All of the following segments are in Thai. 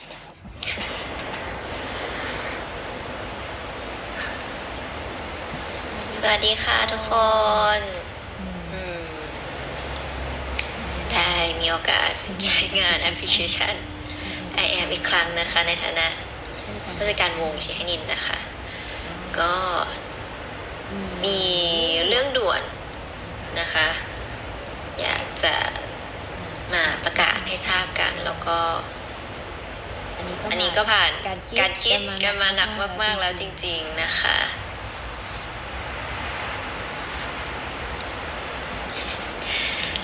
สวัสดีค่ะทุกคนอืมได้มีโอกาสใช้งานแอปพลิเคชัน i am อีกครั้งนะคะ ในฐานะผู้จัดการวงชิฮานินนะคะ ก็มีเรื่องด่วนนะคะ อยากจะมาประกาศให้ทราบกันแล้วก็ อันนี้ก็ผ่านการคิดกันมาหนักมาก ๆ แล้วจริง ๆนะคะ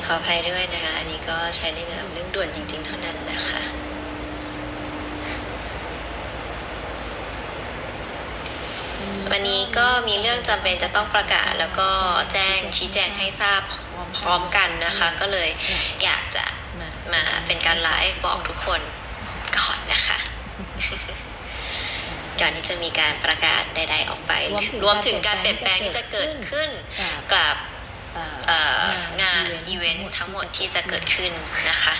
ขออภัยด้วยนะคะ อันนี้ก็ใช้ในนามเรื่องด่วนจริง ๆ เท่านั้นนะคะ วันนี้ก็มีเรื่องจำเป็นจะต้องประกาศแล้วก็แจ้งชี้แจงให้ทราบพร้อมกันนะคะ ก็เลยอยากจะมาเป็นการไลฟ์บอกทุกคนก่อ นนะคะ ก่อนที่จะมีการประกาศใด ๆ ออกไป รวมถึงการเปลี่ยนแปลงที่จะเกิดขึ้นกับเอ่องานอีเวนต์ทั้งหมดที่จะเกิดขึ้นนะคะ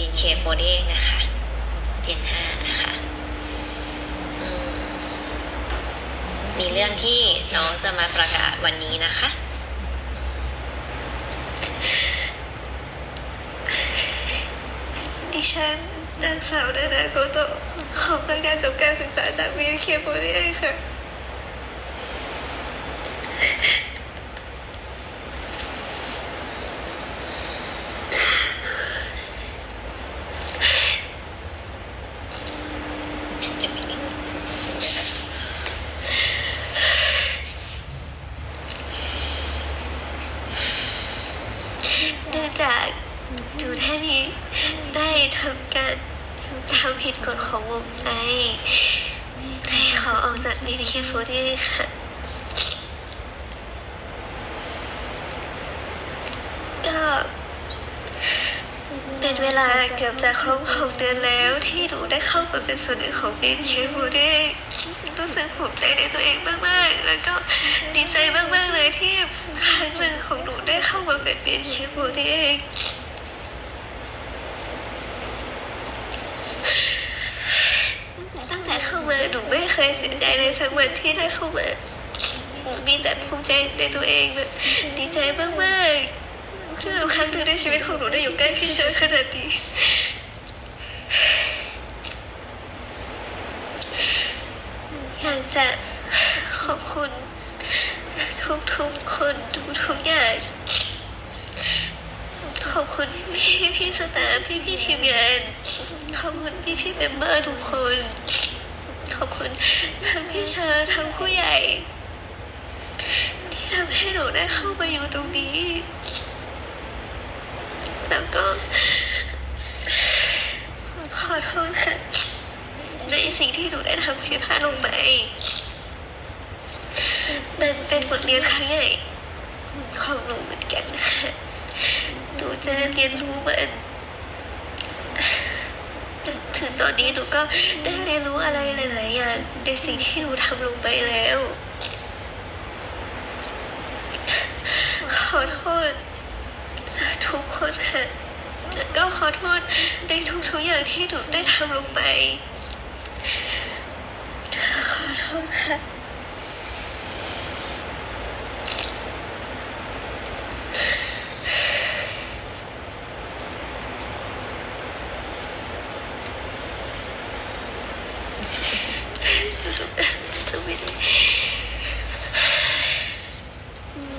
BK48 นะคะ Gen านะคะมีเรื่องที่น้องจะมาประกาศวันนี้นะคะ ดิฉันนางสาวนานาโกโตขอประกาศจบการศึกษาจาก BK48 ค่ะ ของวงไอได้ขอออกจากวีเคฟเรียค่ะก็เป็นเวลาเกือบจะครบหกเดือนแล้วที่หนูได้เข้ามาเป็นส่วนหนึ่งของวีเคฟเรียรู้สึกภูมิใจในตัวเองมากๆ แล้วก็ดีใจมากๆเลยที่ครั้งหนึ่งของหนูได้เข้ามาเป็นวีเคฟเรียตั้งแต่ เข้ามาหนูไม่เคยเสียใจเลยสักวันที่ได้เข้ามาหนูมีแต่ภูมิใจในตัวเองแบบดีใจมากๆที่แบบครั้งหนึ่งในชีวิตของหนูได้อยู่ใกล้พี่เชิญขนาดนี้อยากจะขอบคุณทุกๆคนทุกๆอย่างขอบคุณพี่พี่ๆสตาฟพี่พี่ๆทีมงานขอบคุณพี่พี่ๆเมมเบอร์ทุกคน พี่เชอร์ทั้งผู้ใหญ่ ที่ทำให้หนูได้เข้ามาอยู่ตรงนี้ แล้วก็ขอโทษค่ะ ในสิ่งที่หนูได้ทำผิดพลาดลงไปมันเป็นบทเรียนครั้งใหญ่ของหนูเหมือนกันค่ะ หนูจะเรียนรู้มัน ถึงตอนนี้หนูก็ได้เรียนรู้อะไรหลายๆอย่างในสิ่งที่หนูทำลงไปแล้ว ขอโทษทุกคนค่ะก็ขอโทษในทุกๆอย่างที่หนูได้ทำลงไป ขอโทษค่ะไม่ได้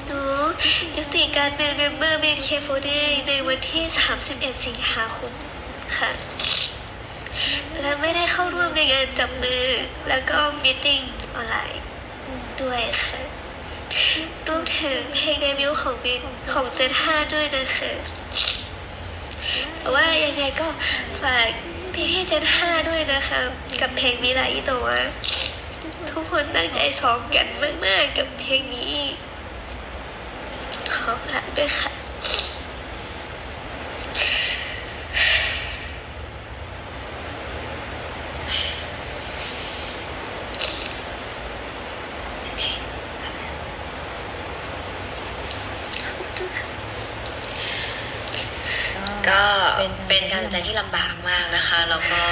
หนูยุติการเป็นเมมเบอร์เบ นเคโฟเดในวันที่ 31 สิงหาคมค่ะ และไม่ได้เข้าร่วมในงานจับมือ แล้วก็มีติ้งออนไลน์ด้วยค่ะรวมถึงเพลงเดบิวต์ของบินของเจนห้าด้วยนะคะแต่ว่ายังไงก็ฝากพี่พี่เจนห้าด้วยนะคะ กับเพลงมิลาอิโตะทุกคนตั้งใจซ้อมกันมาก ๆ กับเพลงนี้ขอฝากด้วยค่ะ ก็เป็นการตัดสินใจที่ลำบากมากนะคะ แล้วก็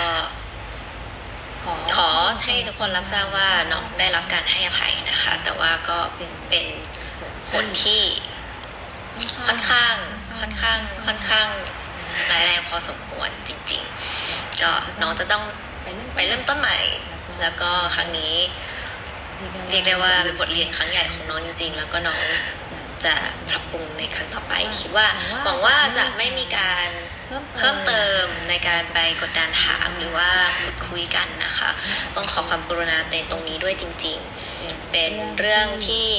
ขอขอให้ทุกคนรับทราบว่าน้องได้รับการให้อภัยนะคะ แต่ว่าก็เป็นผลที่ค่อนข้าง ค่อนข้าง ค่อนข้างร้ายแรงพอสมควรจริง ๆ ก็น้องจะต้องไปเริ่มต้นใหม่ แล้วก็ครั้งนี้เรียกได้ว่าเป็นบทเรียนครั้งใหญ่ของน้องจริง ๆ แล้วก็น้อง จะปรับปรุงในครั้งต่อไป คิดว่าหวังว่าจะไม่มีการเพิ่มเติมในการไปกดดันถามหรือว่าพูดคุยกันนะคะ ต้องขอความกรุณาในตรงนี้ด้วยจริง ๆ เป็นเรื่องที่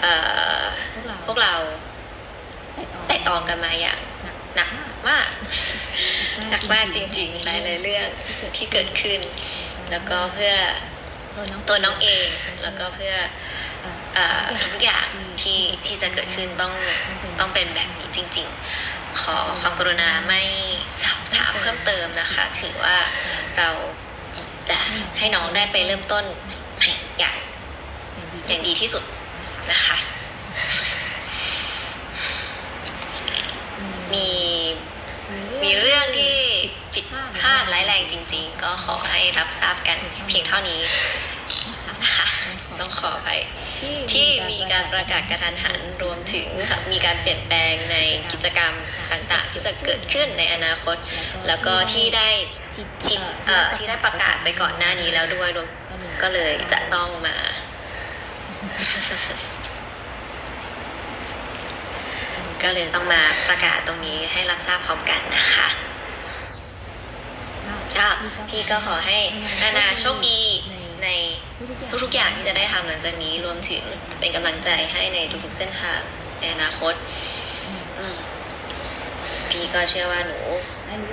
เอ่อพวกเราไต่ตองกันมาอย่างหนักมากหนักมากจริงๆหลายๆเรื่องที่เกิดขึ้น แล้วก็เพื่อตัวน้องเองแล้วก็เพื่อเอ่อ ทุกอย่างที่ที่จะเกิดขึ้นต้องต้องเป็นแบบนี้จริง ๆ ขอความกรุณาไม่สอบถามเพิ่มเติมนะคะ ถือว่าเราจะให้น้องได้ไปเริ่มต้นใหม่อย่างอย่างดีที่สุดนะคะ มีมีเรื่องที่ผิดพลาดร้ายแรงจริง ๆ ก็ขอให้รับทราบกันเพียงเท่านี้นะคะ ต้องขอไป ที่มีการประกาศกระทันหันรวมถึงมีการเปลี่ยนแปลงในกิจกรรมต่างๆ ที่จะเกิดขึ้นในอนาคต แล้วก็ที่ได้ชิดเอ่อที่ได้ประกาศไปก่อนหน้านี้แล้วด้วยรวมก็เลยจะต้องมาก็เลยต้องมาประกาศตรงนี้ให้รับทราบพร้อมกันนะคะก็พี่ก็ขอให้นานาโชคดีใน ทุกๆอย่างที่จะได้ทำหลังจากนี้รวมถึงเป็นกำลังใจให้ในทุกๆเส้นทางในอนาคตอืมพี่ก็เชื่อว่าหนู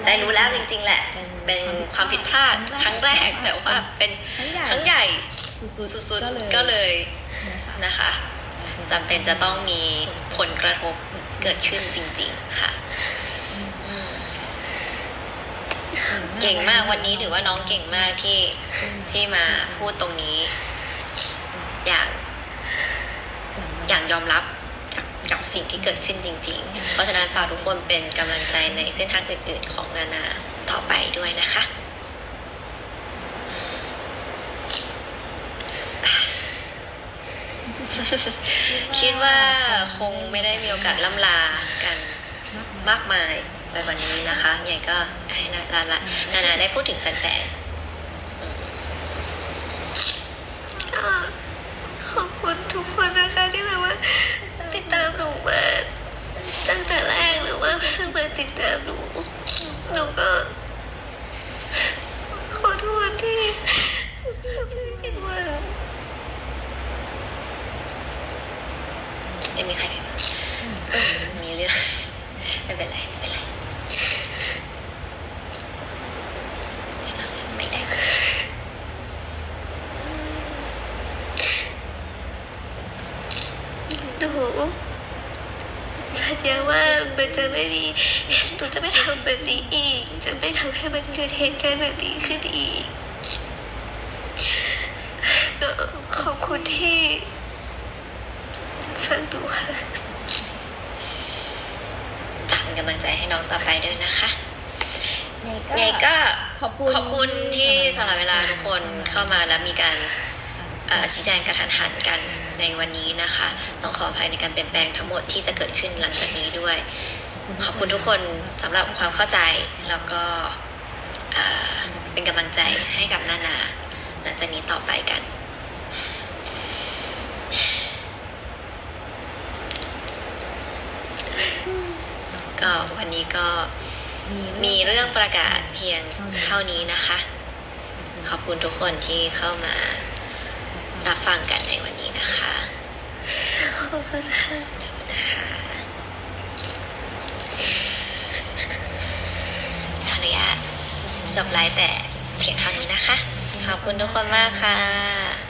ได้รู้แล้วจริง ๆ แหละ เป็นความผิดพลาดครั้งแรกแต่ว่าเป็นครั้งใหญ่สุดๆก็เลยนะคะจำเป็นจะต้องมีผลกระทบเกิดขึ้นจริง ๆ ค่ะอืม เก่งมากวันนี้ถือว่าน้องเก่งมากที่ที่มาพูดตรงนี้ อย่างอย่างยอมรับกับกับสิ่งที่เกิดขึ้นจริง ๆ เพราะฉะนั้นฝากทุกคนเป็นกำลังใจในเส้นทางอื่น ๆ ของนานาต่อไปด้วยนะคะคิดว่าคงไม่ได้มีโอกาสล่ำลากันมากมาย ไปกว่านี้นะคะไงก็ให้นานานานาได้พูดถึงแฟนก็ขอบคุณทุกคนนะคะที่แบบว่าติดตามหนูมาตั้งแต่แรกหรือว่าเพิ่งมาติดตามหนูหนูก็ขอโทษที่ทำให้ผิดหวังๆไม่มีใครผิดหวังมีเรื่องไม่เป็นไรไม่เป็นไรไม่ได้ หนูสัญญาว่ามั นจะไม่มีหนูจะไม่ทำแบบนี้อีก จะไม่ทำให้มันเกิดเหตุการณ์แบบนี้ขึ้นอีกก็ขอบคุณที่ฟังดูค่ะฝากเป็นกำลังใจให้น้องต่อไปด้วยนะคะไงไงก็ก็ขอบคุณขอบคุณที่สละเวลาทุกคนเข้ามาและมีการเอ่อชี้แจงกระทันหันกันในวันนี้นะคะ ต้องขออภัยในการเปลี่ยนแปลงทั้งหมดที่จะเกิดขึ้นหลังจากนี้ด้วย ขอบคุณทุกคนสำหรับความเข้าใจแล้วก็เอ่อเป็นกำลังใจให้กับนานาหลังจากนี้ต่อไปกัน ก็วันนี้ก็มีเรื่องประกาศเพียงเท่านี้นะคะ ขอบคุณทุกคนที่เข้ามารับฟังกันในวันนี้นะคะ ขอบคุณค่ะขอบคุณนะคะขออนุญาต จบไลฟ์แต่เพียงเท่านี้นะคะ ขอบคุณทุกคนมากค่ะ